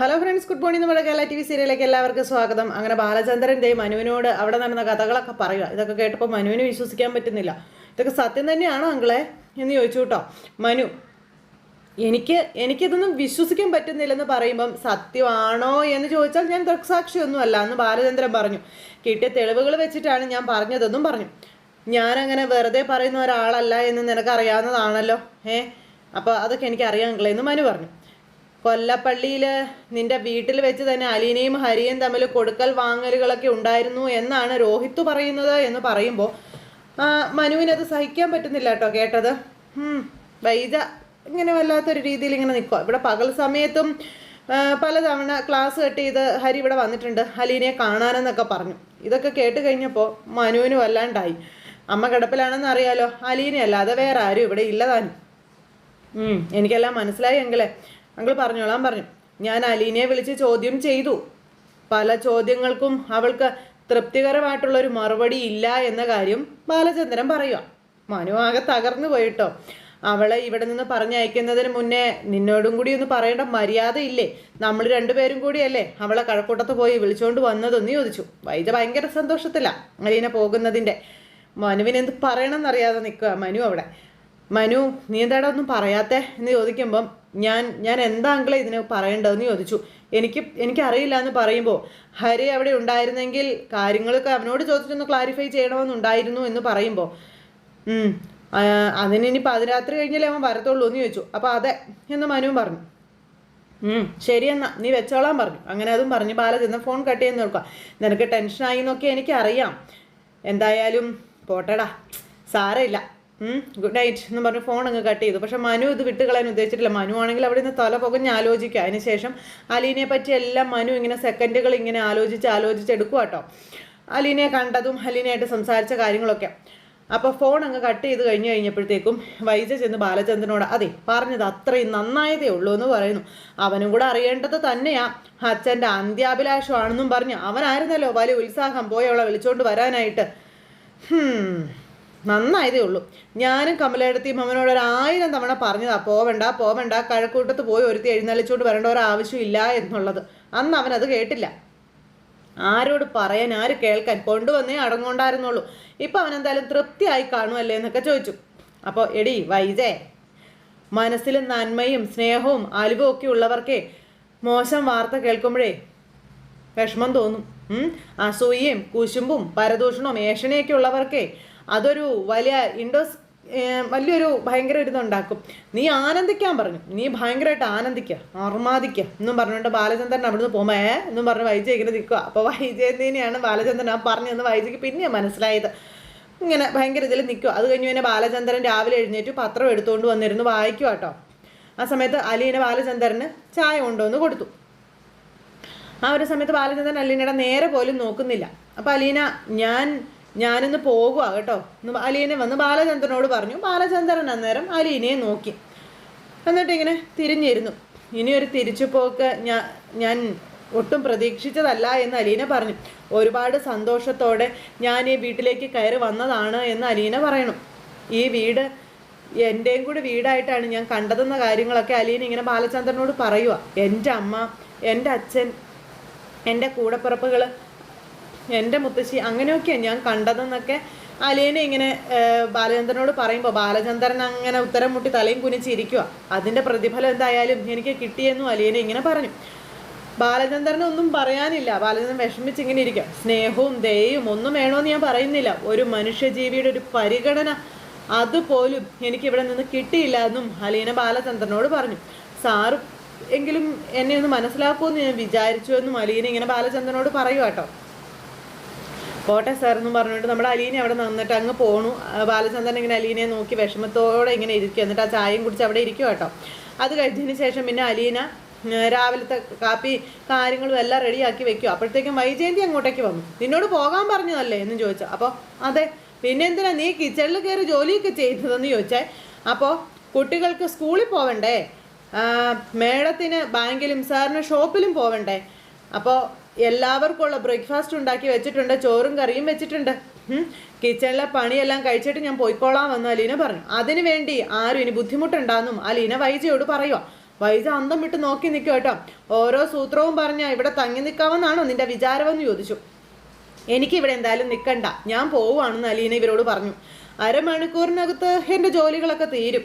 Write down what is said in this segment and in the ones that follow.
Hello friends good morning നമ്മുടെ Kerala T V സീരിയലിലേക്ക് എല്ലാവർക്കും സ്വാഗതം. അങ്ങനെ ബാലചന്ദ്രൻ ദേ മനുവിനോട് അവിടെ നടന്ന കഥകളൊക്കെ പറയുക. ഇതൊക്കെ കേട്ടപ്പോൾ മനുവിന് വിശ്വസിക്കാൻ പറ്റുന്നില്ല. ഇതൊക്കെ സത്യം തന്നെയാണോ അങ്കിളെ? എന്ന് ചോദിച്ചു കേട്ടോ. മനു എനിക്ക് എനിക്കിതൊന്നും വിശ്വസിക്കാൻ പറ്റുന്നില്ലെന്ന് പറയുമ്പം സത്യമാണോ എന്ന് ചോദിച്ചാൽ ഞാൻ ദൃക്സാക്ഷിയൊന്നുമല്ല എന്ന് ബാലചന്ദ്രൻ പറഞ്ഞു. കിട്ടിയ തെളിവുകൾ വെച്ചിട്ടാണ് ഞാൻ പറഞ്ഞതെന്നും പറഞ്ഞു. ഞാനങ്ങനെ വെറുതെ പറയുന്ന ഒരാളല്ല എന്ന് നിനക്കറിയാവുന്നതാണല്ലോ. ഏ? അപ്പോൾ അതൊക്കെ എനിക്ക് അറിയാമെങ്കിലേ എന്ന് മനു പറഞ്ഞു. കൊല്ലപ്പള്ളിയിൽ നിന്റെ വീട്ടിൽ വെച്ച് തന്നെ അലീനയും ഹരിയും തമ്മിൽ കൊടുക്കൽ വാങ്ങലുകളൊക്കെ ഉണ്ടായിരുന്നു എന്നാണ് രോഹിത്ത് പറയുന്നത് എന്ന് പറയുമ്പോൾ മനുവിനത് സഹിക്കാൻ പറ്റുന്നില്ല കേട്ടോ കേട്ടത്. വൈദ ഇങ്ങനെ വല്ലാത്തൊരു രീതിയിൽ ഇങ്ങനെ നിൽക്കുക ഇവിടെ പകൽ സമയത്തും പലതവണ ക്ലാസ് കട്ട് ചെയ്ത് ഹരി ഇവിടെ വന്നിട്ടുണ്ട് അലീനയെ കാണാനെന്നൊക്കെ പറഞ്ഞു. ഇതൊക്കെ കേട്ട് കഴിഞ്ഞപ്പോൾ മനുവിന് വല്ലാണ്ടായി. അമ്മ കിടപ്പിലാണെന്ന് അറിയാലോ അലീനയല്ല അലീനയല്ലാതെ വേറെ ആരും ഇവിടെ ഇല്ലതാനും എനിക്കെല്ലാം മനസ്സിലായി എങ്കിലേ. അങ്കിൾ പറഞ്ഞോളാൻ പറഞ്ഞു ഞാൻ അലീനയെ വിളിച്ച് ചോദ്യം ചെയ്തു. പല ചോദ്യങ്ങൾക്കും അവൾക്ക് തൃപ്തികരമായിട്ടുള്ള ഒരു മറുപടി ഇല്ല എന്ന കാര്യം ബാലചന്ദ്രൻ പറയുക. മനു ആകെ തകർന്നു പോയിട്ടോ. അവളെ ഇവിടെ നിന്ന് പറഞ്ഞയക്കുന്നതിന് മുന്നേ നിന്നോടും കൂടി ഒന്ന് പറയേണ്ട മര്യാദ ഇല്ലേ? നമ്മൾ രണ്ടുപേരും കൂടിയല്ലേ അവളെ കഴക്കൂട്ടത്ത് പോയി വിളിച്ചുകൊണ്ട് വന്നതെന്ന് ചോദിച്ചു. വൈദ്യ ഭയങ്കര സന്തോഷത്തില്ല അലീന പോകുന്നതിന്റെ. മനുവിന് എന്ത് പറയണമെന്നറിയാതെ നിൽക്കുക മനു അവിടെ. മനു നീ എന്താടാ ഒന്നും പറയാത്തെ എന്ന് ചോദിക്കുമ്പം ഞാൻ ഞാൻ എന്താ അങ്കിളെ ഇതിന് പറയേണ്ടതെന്ന് ചോദിച്ചു. എനിക്ക് എനിക്കറിയില്ല എന്ന് പറയുമ്പോൾ ഹരി അവിടെ ഉണ്ടായിരുന്നെങ്കിൽ കാര്യങ്ങളൊക്കെ അവനോട് ചോദിച്ചിട്ടൊന്ന് ക്ലാരിഫൈ ചെയ്യണമെന്നുണ്ടായിരുന്നു എന്ന് പറയുമ്പോൾ അതിന് ഇനി പതിരാത്രി കഴിഞ്ഞാലേ അവൻ വരത്തുള്ളൂ എന്ന് ചോദിച്ചു. അപ്പോൾ അതെ എന്ന് മനുവും പറഞ്ഞു. ശരിയെന്നാ നീ വെച്ചോളാൻ പറഞ്ഞു. അങ്ങനെ അതും പറഞ്ഞു. ബാല ചെന്ന് ഫോൺ കട്ട് ചെയ്ത് നോക്കുക. നിനക്ക് ടെൻഷനായി എന്നൊക്കെ എനിക്കറിയാം. എന്തായാലും പോട്ടടാ. സാരമില്ല. ഗുഡ് നൈറ്റ് എന്ന് പറഞ്ഞ് ഫോൺ അങ്ങ് കട്ട് ചെയ്തു. പക്ഷെ മനു ഇത് വിട്ടുകളയാൻ ഉദ്ദേശിച്ചിട്ടില്ല. മനു ആണെങ്കിൽ അവിടെ നിന്ന് തല പുകഞ്ഞ് ആലോചിക്കുക. അതിനുശേഷം അലീനയെ പറ്റി എല്ലാം മനു ഇങ്ങനെ സെക്കൻഡുകൾ ഇങ്ങനെ ആലോചിച്ച് ആലോചിച്ച് എടുക്കുക കേട്ടോ അലീനയെ കണ്ടതും അലീനയായിട്ട് സംസാരിച്ച കാര്യങ്ങളൊക്കെ. അപ്പോൾ ഫോൺ അങ്ങ് കട്ട് ചെയ്ത് കഴിഞ്ഞ് കഴിഞ്ഞപ്പോഴത്തേക്കും വൈജ ചെന്ന് ബാലചന്ദ്രനോട് അതെ പറഞ്ഞത് അത്രയും നന്നായതേ ഉള്ളൂ എന്ന് പറയുന്നു. അവനും കൂടെ അറിയേണ്ടത് തന്നെയാ. അച്ഛന്റെ അന്ത്യാഭിലാഷമാണെന്നും പറഞ്ഞു അവനായിരുന്നല്ലോ വലിയ ഉത്സാഹം പോയവളെ വിളിച്ചോണ്ട് വരാനായിട്ട്. നന്നായതേ ഉള്ളൂ. ഞാനും കമലേടത്തിയും അവനോട് ഒരു ആയിരം തവണ പറഞ്ഞതാ പോവണ്ട പോവണ്ട കഴക്കൂട്ടത്ത് പോയി ഒരുത്തി എഴുന്നള്ളിച്ചുകൊണ്ട് വരേണ്ട ഒരാവശ്യമില്ല എന്നുള്ളത്. അന്ന് അവൻ അത് കേട്ടില്ല. ആരോട് പറയാൻ ആര് കേൾക്കാൻ? കൊണ്ടുവന്നേ അടങ്ങോണ്ടായിരുന്നുള്ളൂ. ഇപ്പൊ അവൻ എന്തായാലും തൃപ്തിയായി കാണുമല്ലേ എന്നൊക്കെ ചോദിച്ചു. അപ്പോൾ എടി വൈജേ മനസ്സിൽ നന്മയും സ്നേഹവും അലിവും ഒക്കെ ഉള്ളവർക്കേ മോശം വാർത്ത കേൾക്കുമ്പോഴേ വിഷമം തോന്നും. അസൂയയും കുശുമ്പും പരദൂഷണവും ഏഷണയൊക്കെ ഉള്ളവർക്കേ അതൊരു വലിയ ഇൻഡോസ് വലിയൊരു ഭയങ്കര ഇതുണ്ടാക്കും നീ ആനന്ദിക്കാൻ പറഞ്ഞു. നീ ഭയങ്കരമായിട്ട് ആനന്ദിക്കുക അർമാദിക്കുക എന്നും പറഞ്ഞുകൊണ്ട് ബാലചന്ദ്രൻ അവിടുന്ന് നിന്ന് ഏ എന്നും പറഞ്ഞ് വൈജ ഇങ്ങനെ നിൽക്കുക അപ്പോൾ വൈജയന്തിനെയാണ് ബാലചന്ദ്രൻ ആ പറഞ്ഞതെന്ന് വൈജയ്ക്ക് പിന്നെയാണ് മനസ്സിലായത്. ഇങ്ങനെ ഭയങ്കര ഇതിൽ നിൽക്കുക അത് കഴിഞ്ഞ് പിന്നെ ബാലചന്ദ്രൻ രാവിലെ എഴുന്നേറ്റ് പത്രം എടുത്തുകൊണ്ട് വന്നിരുന്നു വായിക്കുക കേട്ടോ ആ സമയത്ത് അലീന ബാലചന്ദ്രന് ചായ കൊണ്ടുവന്ന് കൊടുത്തു. ആ ഒരു സമയത്ത് ബാലചന്ദ്രൻ അലീനയുടെ നേരെ പോലും നോക്കുന്നില്ല. അപ്പോൾ അലീന ഞാൻ ഞാനിന്ന് പോകുക കേട്ടോ. അലീനെ വന്ന് ബാലചന്ദ്രനോട് പറഞ്ഞു. ബാലചന്ദ്രൻ അന്നേരം അലീനയെ നോക്കി. എന്നിട്ട് ഇങ്ങനെ തിരിഞ്ഞിരുന്നു. ഇനിയൊരു തിരിച്ചുപോക്ക് ഞാൻ ഞാൻ ഒട്ടും പ്രതീക്ഷിച്ചതല്ല എന്ന് അലീന പറഞ്ഞു. ഒരുപാട് സന്തോഷത്തോടെ ഞാൻ ഈ വീട്ടിലേക്ക് കയറി വന്നതാണ് എന്ന് അലീന പറയണം. ഈ വീട് എന്റെയും കൂടി വീടായിട്ടാണ് ഞാൻ കണ്ടതെന്ന കാര്യങ്ങളൊക്കെ അലീന ഇങ്ങനെ ബാലചന്ദ്രനോട് പറയുക എന്റെ അമ്മ എന്റെ അച്ഛൻ എന്റെ കൂടപ്പിറപ്പുകൾ എന്റെ മുത്തശ്ശി അങ്ങനെയൊക്കെയാണ് ഞാൻ കണ്ടതെന്നൊക്കെ അലീന ഇങ്ങനെ ബാലചന്ദ്രനോട് പറയുമ്പോൾ ബാലചന്ദ്രൻ അങ്ങനെ ഉത്തരം മുട്ടി തലയും കുനിച്ചിരിക്കുക അതിന്റെ പ്രതിഫലം എന്തായാലും എനിക്ക് കിട്ടിയെന്നും അലീന ഇങ്ങനെ പറഞ്ഞു. ബാലചന്ദ്രന് ഒന്നും പറയാനില്ല. ബാലചന്ദ്രൻ വിഷമിച്ച് ഇങ്ങനെ ഇരിക്കുക സ്നേഹവും ദയയും ഒന്നും വേണമെന്ന് ഞാൻ പറയുന്നില്ല. ഒരു മനുഷ്യജീവിയുടെ ഒരു പരിഗണന അതുപോലും എനിക്ക് ഇവിടെ നിന്ന് കിട്ടിയില്ല എന്നും അലീന ബാലചന്ദ്രനോട് പറഞ്ഞു. സാറ് എങ്കിലും എന്നെ ഒന്ന് മനസ്സിലാക്കുമെന്ന് ഞാൻ വിചാരിച്ചു എന്നും അലീന ഇങ്ങനെ ബാലചന്ദ്രനോട് പറയുക കേട്ടോ. പോട്ടെ സാർ എന്നും പറഞ്ഞിട്ട് നമ്മുടെ അലീനെ അവിടെ നിന്നിട്ട് അങ്ങ് പോണു. ബാലചന്ദ്രൻ ഇങ്ങനെ അലീനെ നോക്കി വിഷമത്തോടെ ഇങ്ങനെ ഇരിക്കുക എന്നിട്ട് ആ ചായയും കുടിച്ച് അവിടെ ഇരിക്കുക കേട്ടോ. അത് കഴിഞ്ഞതിന് ശേഷം പിന്നെ അലീന രാവിലത്തെ കാപ്പി കാര്യങ്ങളും എല്ലാം റെഡിയാക്കി വെക്കുക അപ്പോഴത്തേക്കും വൈജയന്തി അങ്ങോട്ടേക്ക് വന്നു. നിന്നോട് പോകാൻ പറഞ്ഞതല്ലേ എന്ന് ചോദിച്ചു. അപ്പോൾ അതെ പിന്നെ എന്തിനാ നീ കിച്ചണിൽ കയറി ജോലിയൊക്കെ ചെയ്തതെന്ന് ചോദിച്ചേ. അപ്പോൾ കുട്ടികൾക്ക് സ്കൂളിൽ പോവണ്ടേ? മേഡത്തിന് ബാങ്കിലും സാറിന് ഷോപ്പിലും പോവണ്ടേ? അപ്പോൾ എല്ലാവർക്കുള്ള ബ്രേക്ക്ഫാസ്റ്റ് ഉണ്ടാക്കി വെച്ചിട്ടുണ്ട് ചോറും കറിയും വെച്ചിട്ടുണ്ട്. കിച്ചണിലെ പണിയെല്ലാം കഴിച്ചിട്ട് ഞാൻ പോയിക്കോളാം എന്ന് അലീന പറഞ്ഞു. അതിനു വേണ്ടി ആരും ഇനി ബുദ്ധിമുട്ടുണ്ടാന്നും അലീന വൈജയോട് പറയുക വൈജ അന്തം വിട്ട് നോക്കി നിൽക്കുക കേട്ടോ. ഓരോ സൂത്രവും പറഞ്ഞ ഇവിടെ തങ്ങി നിൽക്കാമെന്നാണോ നിന്റെ വിചാരമെന്ന് ചോദിച്ചു. എനിക്ക് ഇവിടെ എന്തായാലും നിൽക്കണ്ട. ഞാൻ പോവുകയാണെന്ന് അലീന ഇവരോട് പറഞ്ഞു. അരമണിക്കൂറിനകത്ത് എന്റെ ജോലികളൊക്കെ തീരും.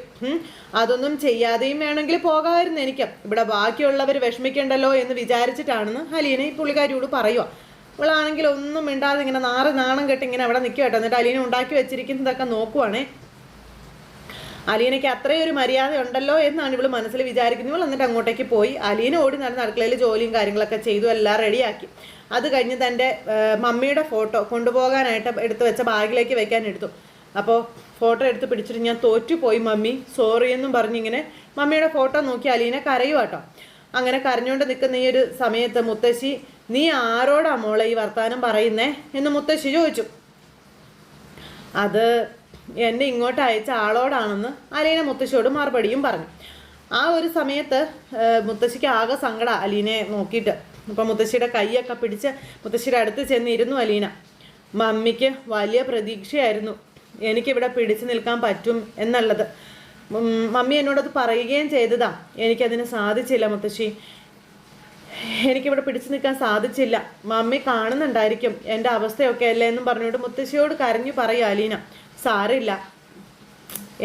അതൊന്നും ചെയ്യാതെയും വേണമെങ്കിൽ പോകാമായിരുന്നു എനിക്ക്. ഇവിടെ ബാക്കിയുള്ളവർ വിഷമിക്കണ്ടല്ലോ എന്ന് വിചാരിച്ചിട്ടാണെന്ന് അലീന ഈ പുള്ളിക്കാരിയോട് പറയുക ഇവളാണെങ്കിൽ ഒന്നും മിണ്ടാതെ ഇങ്ങനെ നാറ് നാണം കെട്ടി ഇങ്ങനെ അവിടെ നിൽക്കുക കേട്ടോ. എന്നിട്ട് അലീന ഉണ്ടാക്കി വെച്ചിരിക്കുന്നതൊക്കെ നോക്കുവാണേ. അലീനയ്ക്ക് അത്രയും ഒരു മര്യാദ ഉണ്ടല്ലോ എന്നാണ് ഇവൾ മനസ്സിൽ വിചാരിക്കുന്നത്. ഇവൾ എന്നിട്ട് അങ്ങോട്ടേക്ക് പോയി. അലീന ഓടി നടന്ന് അടുക്കളയിൽ ജോലിയും കാര്യങ്ങളൊക്കെ ചെയ്തു. എല്ലാം റെഡിയാക്കി. അത് കഴിഞ്ഞ് തന്റെ മമ്മിയുടെ ഫോട്ടോ കൊണ്ടുപോകാനായിട്ട് എടുത്തു വെച്ച ബാഗിലേക്ക് വെക്കാൻ എടുത്തു. അപ്പോൾ ഫോട്ടോ എടുത്ത് പിടിച്ചിട്ട് ഞാൻ തോറ്റുപോയി മമ്മി. സോറി എന്നും പറഞ്ഞിങ്ങനെ മമ്മിയുടെ ഫോട്ടോ നോക്കി അലീന കരയുവാട്ടോ അങ്ങനെ കരഞ്ഞുകൊണ്ട് നിൽക്കുന്ന ഈ ഒരു സമയത്ത് മുത്തശ്ശി നീ ആരോടാ മോളെ ഈ വർത്തമാനം പറയുന്നേ? എന്ന് മുത്തശ്ശി ചോദിച്ചു. അത് എന്നെ ഇങ്ങോട്ട് അയച്ച ആളോടാണെന്ന് അലീന മുത്തശ്ശിയോട് മറുപടിയും പറഞ്ഞു. ആ ഒരു സമയത്ത് മുത്തശ്ശിക്ക് ആകെ സങ്കട അലീനെ നോക്കിയിട്ട്. അപ്പം മുത്തശ്ശിയുടെ കൈയൊക്കെ പിടിച്ച് മുത്തശ്ശിയുടെ അടുത്ത് ചെന്നിരുന്നു അലീന. മമ്മിക്ക് വലിയ പ്രതീക്ഷയായിരുന്നു. എനിക്കിവിടെ പിടിച്ചു നിൽക്കാൻ പറ്റും എന്നുള്ളത്. മമ്മി എന്നോടത് പറയുകയും ചെയ്തതാ. എനിക്കതിന് സാധിച്ചില്ല മുത്തശ്ശി. എനിക്കിവിടെ പിടിച്ചു നിൽക്കാൻ സാധിച്ചില്ല. മമ്മി കാണുന്നുണ്ടായിരിക്കും എന്റെ അവസ്ഥയൊക്കെ അല്ലേ എന്നും പറഞ്ഞുകൊണ്ട് മുത്തശ്ശിയോട് കരഞ്ഞു പറയും അലീന. സാറില്ല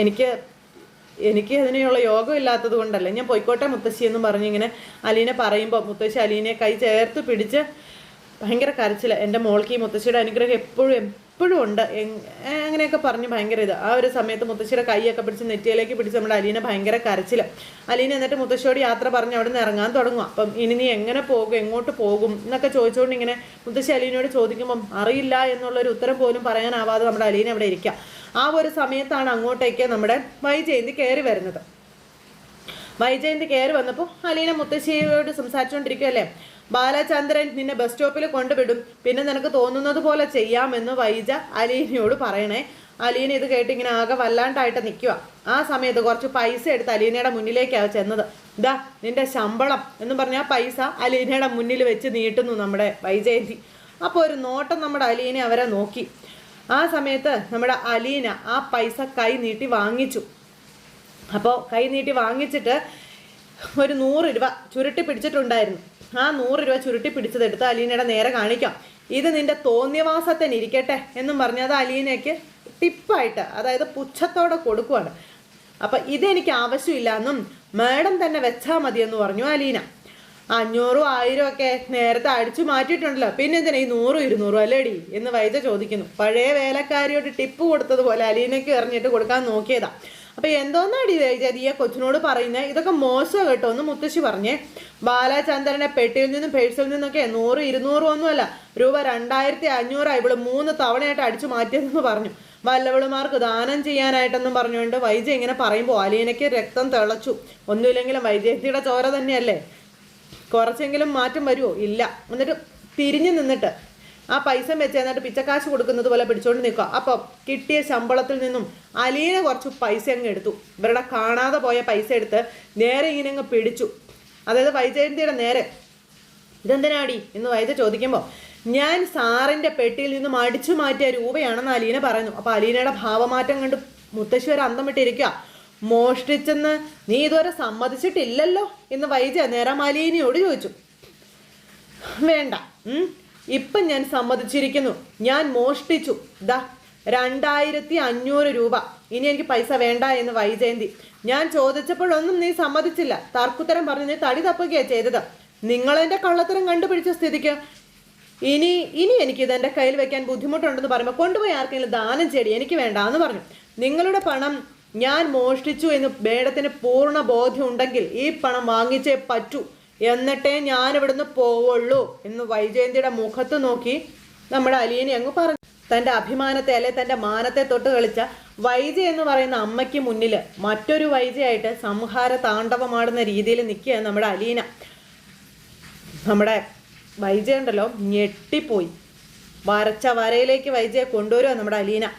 എനിക്ക് എനിക്ക് അതിനുള്ള യോഗം ഇല്ലാത്തത് കൊണ്ടല്ല. ഞാൻ പോയിക്കോട്ടെ മുത്തശ്ശി എന്നും പറഞ്ഞിങ്ങനെ അലീനെ പറയുമ്പോൾ മുത്തശ്ശി അലീനെ കൈ ചേർത്ത് പിടിച്ച് ഭയങ്കര കരച്ചില്ല എന്റെ മോൾക്ക് ഈ മുത്തശ്ശിയുടെ അനുഗ്രഹം എപ്പോഴും എപ്പോഴും ഉണ്ട്. അങ്ങനെയൊക്കെ പറഞ്ഞ് ഭയങ്കര ഇത്. ആ ഒരു സമയത്ത് മുത്തശ്ശിയുടെ കൈയൊക്കെ പിടിച്ച് നെറ്റിയിലേക്ക് പിടിച്ച് നമ്മുടെ അലീന ഭയങ്കര കരച്ചിൽ അലീന എന്നിട്ട് മുത്തശ്ശിയോട് യാത്ര പറഞ്ഞ് അവിടെ നിന്ന് ഇറങ്ങാൻ തുടങ്ങും അപ്പം ഇനി നീ എങ്ങനെ പോകും എങ്ങോട്ട് പോകും എന്നൊക്കെ ചോദിച്ചുകൊണ്ട് ഇങ്ങനെ മുത്തശ്ശി അലീനോട് ചോദിക്കുമ്പം അറിയില്ല എന്നുള്ളൊരു ഉത്തരം പോലും പറയാനാവാതെ നമ്മുടെ അലീന അവിടെ ഇരിക്കുക ആ ഒരു സമയത്താണ് അങ്ങോട്ടേക്ക് നമ്മുടെ വൈജയന്തി കയറി വരുന്നത്. വൈജയന്തി കയറി വന്നപ്പോൾ അലീന മുത്തശ്ശിയോട് സംസാരിച്ചുകൊണ്ടിരിക്കുകയല്ലേ ബാലചന്ദ്രൻ നിന്നെ ബസ് സ്റ്റോപ്പിൽ കൊണ്ടുവിടും. പിന്നെ നിനക്ക് തോന്നുന്നത് പോലെ ചെയ്യാമെന്ന് വൈജ അലീനയോട് പറയണേ. അലീന ഇത് കേട്ട് ഇങ്ങനെ ആകെ വല്ലാണ്ടായിട്ട് നിൽക്കുക ആ സമയത്ത് കുറച്ച് പൈസ എടുത്ത് അലീനയുടെ മുന്നിലേക്കാണ് ചെന്നത്. ഇതാ നിന്റെ ശമ്പളം എന്ന് പറഞ്ഞാൽ പൈസ അലീനയുടെ മുന്നിൽ വെച്ച് നീട്ടുന്നു നമ്മുടെ വൈജയന്തി. അപ്പോൾ ഒരു നോട്ടം നമ്മുടെ അലീന അവരെ നോക്കി. ആ സമയത്ത് നമ്മുടെ അലീന ആ പൈസ കൈ നീട്ടി വാങ്ങിച്ചു. അപ്പോൾ കൈ നീട്ടി വാങ്ങിച്ചിട്ട് ഒരു നൂറ് രൂപ ചുരുട്ടി പിടിച്ചിട്ടുണ്ടായിരുന്നു. ആ നൂറ് രൂപ ചുരുട്ടി പിടിച്ചതെടുത്ത് അലീനയുടെ നേരെ കാണിക്കാം. ഇത് നിന്റെ തോന്നിയവാസത്തിന് ഇരിക്കട്ടെ എന്നും പറഞ്ഞ്. അത് അലീനയ്ക്ക് ടിപ്പായിട്ട് അതായത് പുച്ഛത്തോടെ കൊടുക്കുവാണ്. അപ്പം ഇതെനിക്ക് ആവശ്യമില്ല എന്നും മാഡം തന്നെ വെച്ചാൽ മതി എന്ന് പറഞ്ഞു അലീന. അഞ്ഞൂറും ആയിരം ഒക്കെ നേരത്തെ അടിച്ചു മാറ്റിയിട്ടുണ്ടല്ലോ. പിന്നെ എന്തിനാ ഈ നൂറും ഇരുന്നൂറും അല്ലേടി എന്ന് വൈദ്യ ചോദിക്കുന്നു. പഴയ വേലക്കാരിയോട് ടിപ്പ് കൊടുത്തതുപോലെ അലീനയ്ക്ക് എറിഞ്ഞിട്ട് കൊടുക്കാൻ നോക്കിയതാ. അപ്പൊ എന്തോന്നാടി ഈ കൊച്ചിനോട് പറയുന്നത് ഇതൊക്കെ മോശം കേട്ടോ ഒന്ന് മുത്തശ്ശി പറഞ്ഞേ. ബാലചന്ദ്രനെ പെട്ടിയിൽ നിന്നും പേഴ്സിൽ നിന്നൊക്കെ നൂറ് ഇരുന്നൂറും ഒന്നുമല്ല രൂപ രണ്ടായിരത്തി അഞ്ഞൂറായി ഇവൾ മൂന്ന് തവണയായിട്ട് അടിച്ചു മാറ്റിയതെന്ന് പറഞ്ഞു. വല്ലവളുമാർക്ക് ദാനം ചെയ്യാനായിട്ടെന്നും പറഞ്ഞുകൊണ്ട് വൈദ്യ ഇങ്ങനെ പറയുമ്പോൾ അലീനയ്ക്ക് രക്തം തിളച്ചു. ഒന്നുമില്ലെങ്കിലും വൈദ്യത്തിയുടെ ചോര തന്നെയല്ലേ? കുറച്ചെങ്കിലും മാറ്റം വരുമോ ഇല്ല. എന്നിട്ട് തിരിഞ്ഞു നിന്നിട്ട് ആ പൈസ വെച്ച് എന്നിട്ട് പിച്ചക്കാശ് കൊടുക്കുന്നത് പോലെ പിടിച്ചോണ്ട് നിൽക്കുക. അപ്പോൾ കിട്ടിയ ശമ്പളത്തിൽ നിന്നും അലീന കുറച്ച് പൈസ അങ്ങ് എടുത്തു. ഇവരുടെ കാണാതെ പോയ പൈസ എടുത്ത് നേരെ ഇങ്ങനെ അങ്ങ് പിടിച്ചു. അതായത് വൈജയന്തിയുടെ നേരെ. ഇതെന്തിനാടി എന്ന് വൈദ്യ ചോദിക്കുമ്പോൾ ഞാൻ സാറിന്റെ പെട്ടിയിൽ നിന്നും അടിച്ചു മാറ്റിയ രൂപയാണെന്ന് അലീന പറയുന്നു. അപ്പോൾ അലീനയുടെ ഭാവമാറ്റം കണ്ട് മുത്തശ്ശി ഒരു അന്തം വിട്ടിരിക്കുക. മോഷ്ടിച്ചെന്ന് നീ ഇതുവരെ സമ്മതിച്ചിട്ടില്ലല്ലോ എന്ന് വൈജ നേരം അലീനയോട് ചോദിച്ചു. വേണ്ട. ഇപ്പം ഞാൻ സമ്മതിച്ചിരിക്കുന്നു. ഞാൻ മോഷ്ടിച്ചു. ദാ രണ്ടായിരത്തി അഞ്ഞൂറ് രൂപ. ഇനി എനിക്ക് പൈസ വേണ്ട എന്ന് വൈജയന്തി. ഞാൻ ചോദിച്ചപ്പോഴൊന്നും നീ സമ്മതിച്ചില്ല. തർക്കുത്തരം പറഞ്ഞ് തടി തപ്പുകയാണ് ചെയ്തത്. നിങ്ങളെന്റെ കള്ളത്തരം കണ്ടുപിടിച്ച സ്ഥിതിക്ക് ഇനി ഇനി എനിക്ക് ഇത് എന്റെ കയ്യിൽ വെക്കാൻ ബുദ്ധിമുട്ടുണ്ടെന്ന് പറയുമ്പോൾ കൊണ്ടുപോയി ആർക്കെങ്കിലും ദാനം ചെയ്യടി. എനിക്ക് വേണ്ട എന്ന് പറഞ്ഞു. നിങ്ങളുടെ പണം ഞാൻ മോഷ്ടിച്ചു എന്ന് മേഡത്തിന് പൂർണ ബോധ്യം ഉണ്ടെങ്കിൽ ഈ പണം വാങ്ങിച്ചേ പറ്റൂ. എന്നിട്ടേ ഞാൻ ഇവിടുന്ന് പോവുള്ളൂ എന്ന് വൈജയന്തിയുടെ മുഖത്ത് നോക്കി നമ്മുടെ അലിയനെ അങ്ങ് പറഞ്ഞു. തന്റെ അഭിമാനത്തെ അല്ലെ തന്റെ മാനത്തെ തൊട്ട് കളിച്ച വൈജയ എന്ന് പറയുന്ന അമ്മയ്ക്ക് മുന്നിൽ മറ്റൊരു വൈജയായിട്ട് സംഹാര താണ്ഡവമാടുന്ന രീതിയിൽ നിൽക്കുക നമ്മുടെ അലീന. നമ്മുടെ വൈജയ ഉണ്ടല്ലോ ഞെട്ടിപ്പോയി. വരച്ച വരയിലേക്ക് വൈജയെ കൊണ്ടുവരുക നമ്മുടെ അലീന.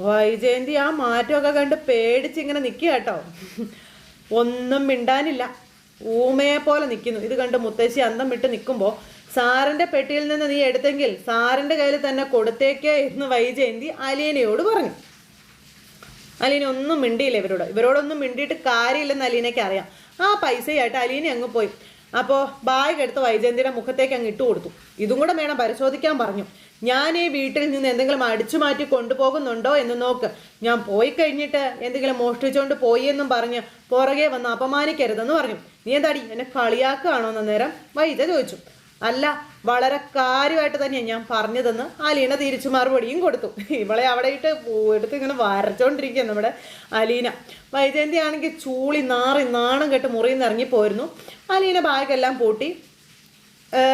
വൈജയന്തി ആ മാറ്റമൊക്കെ കണ്ട് പേടിച്ചിങ്ങനെ നിൽക്കുക കേട്ടോ. ഒന്നും മിണ്ടാനില്ല. ഊമയെ പോലെ നിൽക്കുന്നു ഇത് കണ്ട് മുത്തശ്ശി അന്തം വിട്ട് നിൽക്കുമ്പോൾ സാറിന്റെ പെട്ടിയിൽ നിന്ന് നീ എടുത്തെങ്കിൽ സാറിന്റെ കയ്യിൽ തന്നെ കൊടുത്തേക്കേ എന്ന് വൈജയന്തി അലീനയോട് പറഞ്ഞു. അലീന ഒന്നും മിണ്ടിയില്ല ഇവരോട്. ഇവരോടൊന്നും മിണ്ടിയിട്ട് കാര്യമില്ലെന്ന് അലീനയ്ക്ക് അറിയാം. ആ പൈസയായിട്ട് അലീന അങ്ങ് പോയി. അപ്പോൾ ബാഗ് എടുത്ത് വൈജയന്തിയുടെ മുഖത്തേക്ക് അങ്ങ് ഇട്ട് കൊടുത്തു. ഇതും കൂടെ വേണം പരിശോധിക്കാൻ പറഞ്ഞു. ഞാൻ ഈ വീട്ടിൽ നിന്ന് എന്തെങ്കിലും അടിച്ചു മാറ്റി കൊണ്ടുപോകുന്നുണ്ടോ എന്ന് നോക്ക്. ഞാൻ പോയി കഴിഞ്ഞിട്ട് എന്തെങ്കിലും മോഷ്ടിച്ചുകൊണ്ട് പോയി എന്നും പറഞ്ഞ് പുറകെ വന്ന് അപമാനിക്കരുതെന്ന് പറഞ്ഞു. നീ എന്താടി എന്നെ കളിയാക്കുകയാണോ എന്ന നേരം വൈജ ചോദിച്ചു. അല്ല വളരെ കാര്യമായിട്ട് തന്നെയാണ് ഞാൻ പറഞ്ഞതെന്ന് അലീന തിരിച്ചു മറുപടിയും കൊടുത്തു. ഇവളെ അവിടെ ഇട്ട് എടുത്ത് ഇങ്ങനെ വരച്ചോണ്ടിരിക്കുക നമ്മുടെ അലീന. വൈജയന്തി ആണെങ്കിൽ ചൂളി നാറി നാണം കെട്ട് മുറിയിൽ നിന്ന് ഇറങ്ങിപ്പോയിരുന്നു അലീന ബാഗെല്ലാം പൂട്ടി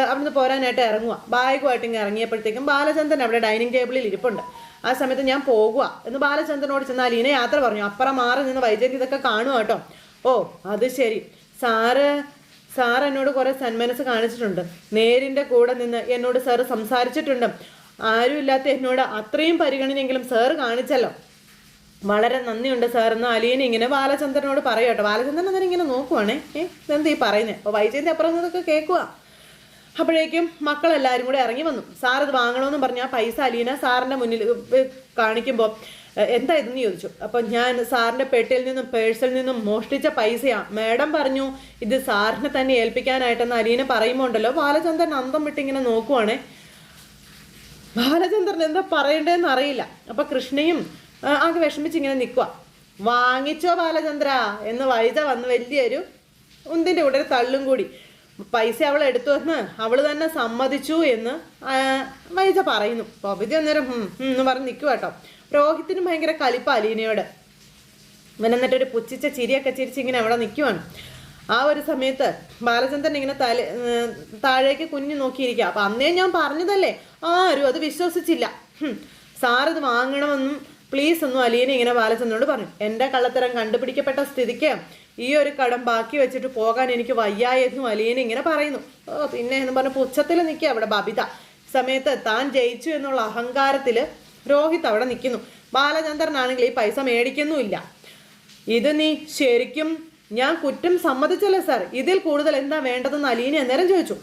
അവിടുന്ന് പോരാനായിട്ട് ഇറങ്ങുക ബാഗുമായിട്ട് ഇങ്ങനെ ഇറങ്ങിയപ്പോഴത്തേക്കും ബാലചന്ദ്രൻ അവിടെ ഡൈനിങ് ടേബിളിൽ ഇരിപ്പുണ്ട്. ആ സമയത്ത് ഞാൻ പോകുക എന്ന് ബാലചന്ദ്രനോട് ചെന്ന് അലീന യാത്ര പറഞ്ഞു. അപ്പുറം മാറി നിന്ന് വൈജയന്തി ഇതൊക്കെ കാണുക കേട്ടോ. ഓ അത് ശരി. സാറ് സാർ എന്നോട് കുറേ സന്മനസ് കാണിച്ചിട്ടുണ്ട്. നേരിന്റെ കൂടെ നിന്ന് എന്നോട് സാറ് സംസാരിച്ചിട്ടുണ്ട്. ആരുമില്ലാത്ത എന്നോട് അത്രയും പരിഗണനയെങ്കിലും സാറ് കാണിച്ചല്ലോ. വളരെ നന്ദിയുണ്ട് സാർ. എന്ന് അലീന ഇങ്ങനെ ബാലചന്ദ്രനോട് പറയട്ടോ ബാലചന്ദ്രൻ അന്നേരം ഇങ്ങനെ നോക്കുവാണേ. ഏ ഇതെന്ത് ഈ പറയുന്നത് അപ്പോൾ വൈജയന്തി അപ്പുറം ഇതൊക്കെ കേൾക്കുക അപ്പോഴേക്കും മക്കളെല്ലാവരും കൂടെ ഇറങ്ങി വന്നു. സാർ ഇത് വാങ്ങണമെന്ന് പറഞ്ഞാൽ പൈസ അലീന സാറിന്റെ മുന്നിൽ കാണിക്കുമ്പോൾ എന്താ ചോദിച്ചു. അപ്പം ഞാൻ സാറിന്റെ പെട്ടിയിൽ നിന്നും പേഴ്സിൽ നിന്നും മോഷ്ടിച്ച പൈസയാണ് മാഡം പറഞ്ഞു ഇത് സാറിനെ തന്നെ ഏൽപ്പിക്കാനായിട്ടെന്ന് അലീന പറയുമ്പോൾ ഉണ്ടല്ലോ ബാലചന്ദ്രൻ അന്തം വിട്ടിങ്ങനെ നോക്കുവാണേ. ബാലചന്ദ്രൻ എന്താ പറയണ്ടേന്ന് അറിയില്ല. അപ്പൊ കൃഷ്ണയും ആകെ വിഷമിച്ച് ഇങ്ങനെ നിൽക്കുക വാങ്ങിച്ചോ ബാലചന്ദ്ര എന്ന് വൈദ വന്ന് വലിയൊരു ഉന്തിന്റെ കൂടെ ഒരു തള്ളും കൂടി. പൈസ അവൾ എടുത്തു വന്ന് അവൾ തന്നെ സമ്മതിച്ചു എന്ന് വൈദ പറയുന്നു. പവിതി അന്നേരം ഉം, ഉം എന്ന് പറഞ്ഞ് നിൽക്കുക കേട്ടോ രോഹിത്തിനും ഭയങ്കര കലിപ്പ അലീനയോട്. ഇവൻ എന്നിട്ട് ഒരു പുച്ഛിച്ച ചിരിയൊക്കെ ചിരിച്ച് ഇങ്ങനെ അവിടെ നിൽക്കുവാണ് ആ ഒരു സമയത്ത് ബാലചന്ദ്രൻ ഇങ്ങനെ തല താഴേക്ക് കുഞ്ഞു നോക്കിയിരിക്കുക അപ്പം അന്നേ ഞാൻ പറഞ്ഞതല്ലേ? ആരും അത് വിശ്വസിച്ചില്ല. സാറത് വാങ്ങണമെന്നും പ്ലീസ് ഒന്നും അലീന ഇങ്ങനെ ബാലചന്ദ്രനോട് പറഞ്ഞു. എന്റെ കള്ളത്തരം കണ്ടുപിടിക്കപ്പെട്ട സ്ഥിതിക്ക് ഈ ഒരു കടം ബാക്കി വെച്ചിട്ട് പോകാൻ എനിക്ക് വയ്യായെന്നും അലീന ഇങ്ങനെ പറയുന്നു. ഓ പിന്നെ എന്ന് പറഞ്ഞ പുച്ഛത്തിൽ നിൽക്കുക അവിടെ ബബിത. സമയത്ത് താൻ ജയിച്ചു എന്നുള്ള അഹങ്കാരത്തിൽ രോഹിത് അവിടെ നിൽക്കുന്നു. ബാലചന്ദ്രനാണെങ്കിൽ ഈ പൈസ മേടിക്കുന്നുമില്ല. ഇത് നീ ശരിക്കും ഞാൻ കുറ്റം സമ്മതിച്ചല്ലേ സാർ? ഇതിൽ കൂടുതൽ എന്താ വേണ്ടതെന്ന് അലീന അന്നേരം ചോദിച്ചു.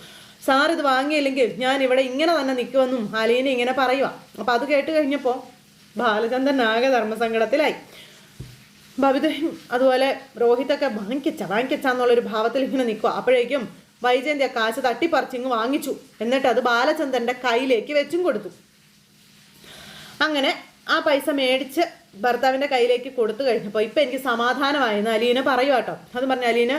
സാർ ഇത് വാങ്ങിയില്ലെങ്കിൽ ഞാൻ ഇവിടെ ഇങ്ങനെ തന്നെ നിൽക്കുമെന്നും അലീന ഇങ്ങനെ പറയുക അപ്പം അത് കേട്ട് കഴിഞ്ഞപ്പോൾ ബാലചന്ദ്രൻ ആകെ ധർമ്മസങ്കടത്തിലായി. ഭവിതയും അതുപോലെ രോഹിതൊക്കെ വാങ്ങിക്കച്ച വാങ്ങിക്കച്ച എന്നുള്ളൊരു ഭാവത്തിൽ ഇങ്ങനെ നിൽക്കുക അപ്പോഴേക്കും വൈജയന്തി ആ കാശ് തട്ടിപ്പറിച്ചിങ്ങ് വാങ്ങിച്ചു. എന്നിട്ട് അത് ബാലചന്ദ്രന്റെ കയ്യിലേക്ക് വെച്ചും കൊടുത്തു. അങ്ങനെ ആ പൈസ മേടിച്ച് ഭർത്താവിന്റെ കയ്യിലേക്ക് കൊടുത്തു കഴിഞ്ഞപ്പോൾ ഇപ്പം എനിക്ക് സമാധാനമായെന്ന് അലീന പറയുക കേട്ടോ. അത് പറഞ്ഞ അലീന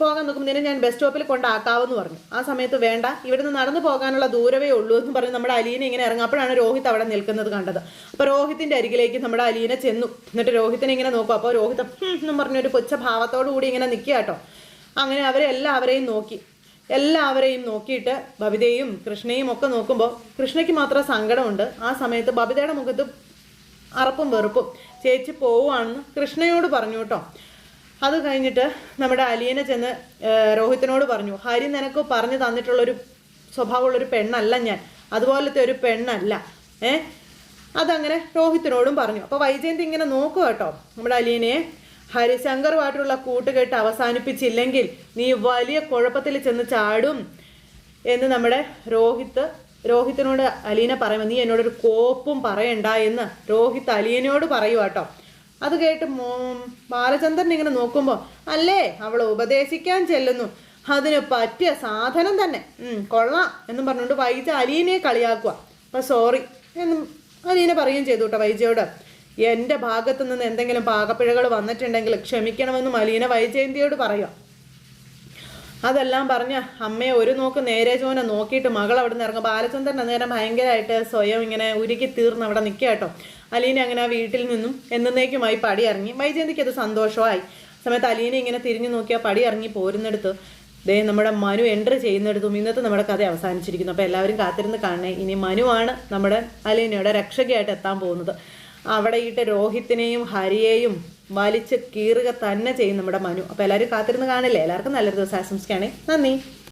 പോകാൻ നോക്കുമ്പോൾ ഞാൻ ബസ് സ്റ്റോപ്പിൽ കൊണ്ടാക്കാവെന്ന് പറഞ്ഞു. ആ സമയത്ത് വേണ്ട ഇവിടുന്ന് നടന്നു പോകാനുള്ള ദൂരവേ ഉള്ളൂ എന്ന് പറഞ്ഞ് നമ്മുടെ അലീന ഇങ്ങനെ ഇറങ്ങും. അപ്പോഴാണ് രോഹിത് അവിടെ നിൽക്കുന്നത് കണ്ടത്. അപ്പോൾ രോഹിത്തിന്റെ അരികിലേക്ക് നമ്മുടെ അലീന ചെന്നു. എന്നിട്ട് രോഹിത്തിനെ ഇങ്ങനെ നോക്കും. അപ്പോൾ രോഹിത് എന്ന് പറഞ്ഞൊരു കൊച്ച ഭാവത്തോടു കൂടി ഇങ്ങനെ നിൽക്കുക കേട്ടോ. അങ്ങനെ അവരെ എല്ലാവരെയും നോക്കി. എല്ലാവരെയും നോക്കിയിട്ട് ബബിതയും കൃഷ്ണയും ഒക്കെ നോക്കുമ്പോൾ കൃഷ്ണയ്ക്ക് മാത്രം സങ്കടമുണ്ട്. ആ സമയത്ത് ബബിതയുടെ മുഖത്ത് അറപ്പും വെറുപ്പും. ചേച്ചി പോവുകയാണെന്ന് കൃഷ്ണയോട് പറഞ്ഞു കേട്ടോ. അത് കഴിഞ്ഞിട്ട് നമ്മുടെ അലിയനെ ചെന്ന് രോഹിത്തിനോട് പറഞ്ഞു ഹരി നിനക്ക് പറഞ്ഞു തന്നിട്ടുള്ളൊരു സ്വഭാവമുള്ളൊരു പെണ്ണല്ല ഞാൻ. അതുപോലത്തെ ഒരു പെണ്ണല്ല. ഏ? അതങ്ങനെ രോഹിത്തിനോടും പറഞ്ഞു. അപ്പോൾ വൈജയന്തി ഇങ്ങനെ നോക്കുക കേട്ടോ നമ്മുടെ അലിയനെ ഹരിശങ്കറുമായിട്ടുള്ള കൂട്ടുകെട്ട് അവസാനിപ്പിച്ചില്ലെങ്കിൽ നീ വലിയ കുഴപ്പത്തിൽ ചെന്ന് ചാടും എന്ന് നമ്മുടെ രോഹിത്ത് രോഹിത്തിനോട് അലീന പറയുമ്പോൾ നീ എന്നോടൊരു കോപ്പും പറയണ്ട എന്ന് രോഹിത്ത് അലീനയോട് പറയുക കേട്ടോ അത് കേട്ട് ബാലചന്ദ്രൻ ഇങ്ങനെ നോക്കുമ്പോൾ അല്ലേ അവൾ ഉപദേശിക്കാൻ ചെല്ലുന്നു. അതിന് പറ്റിയ സാധനം തന്നെ. കൊള്ളാം എന്നും പറഞ്ഞുകൊണ്ട് വൈജ അലീനയെ കളിയാക്കുക അപ്പം സോറി എന്നും അലീന പറയുകയും ചെയ്തു കേട്ടോ വൈജയോട്. എന്റെ ഭാഗത്തു നിന്ന് എന്തെങ്കിലും പാകപ്പിഴകൾ വന്നിട്ടുണ്ടെങ്കിൽ ക്ഷമിക്കണമെന്നും മലീന വൈജയന്തിയോട് പറയാം. അതെല്ലാം പറഞ്ഞ് അമ്മയെ ഒരു നോക്ക് നേരെ ചോനെ നോക്കിയിട്ട് മകൾ അവിടെ നിന്ന് ഇറങ്ങും. ബാലചന്ദ്രൻ അന്നേരം ഭയങ്കരമായിട്ട് സ്വയം ഇങ്ങനെ ഉരുക്കി തീർന്ന് അവിടെ നിൽക്കുക കേട്ടോ. അലീന അങ്ങനെ ആ വീട്ടിൽ നിന്നും എന്നേക്കുമായി പടി ഇറങ്ങി. വൈജയന്തിക്ക് അത് സന്തോഷമായി. സമയത്ത് അലീന ഇങ്ങനെ തിരിഞ്ഞു നോക്കിയാൽ പടി ഇറങ്ങി പോരുന്നെടുത്ത് ദേ നമ്മുടെ മനു എന്റർ ചെയ്യുന്നിടത്തും ഇന്നത്തെ നമ്മുടെ കഥ അവസാനിച്ചിരിക്കുന്നു. അപ്പോൾ എല്ലാവരും കാത്തിരുന്ന് കാണണേ. ഇനി മനുവാണ് നമ്മുടെ അലീനയുടെ രക്ഷകയായിട്ട് എത്താൻ പോകുന്നത്. അവിടെ ഇട്ട് രോഹിത്തിനെയും ഹരിയെയും വലിച്ച് കീറുക തന്നെ ചെയ്യും നമ്മുടെ മനു. അപ്പോൾ എല്ലാവരും കാത്തിരുന്ന് കാണില്ലേ? എല്ലാവർക്കും നല്ലൊരു ദിവസം ആശംസിക്കുകയാണേ. നന്ദി.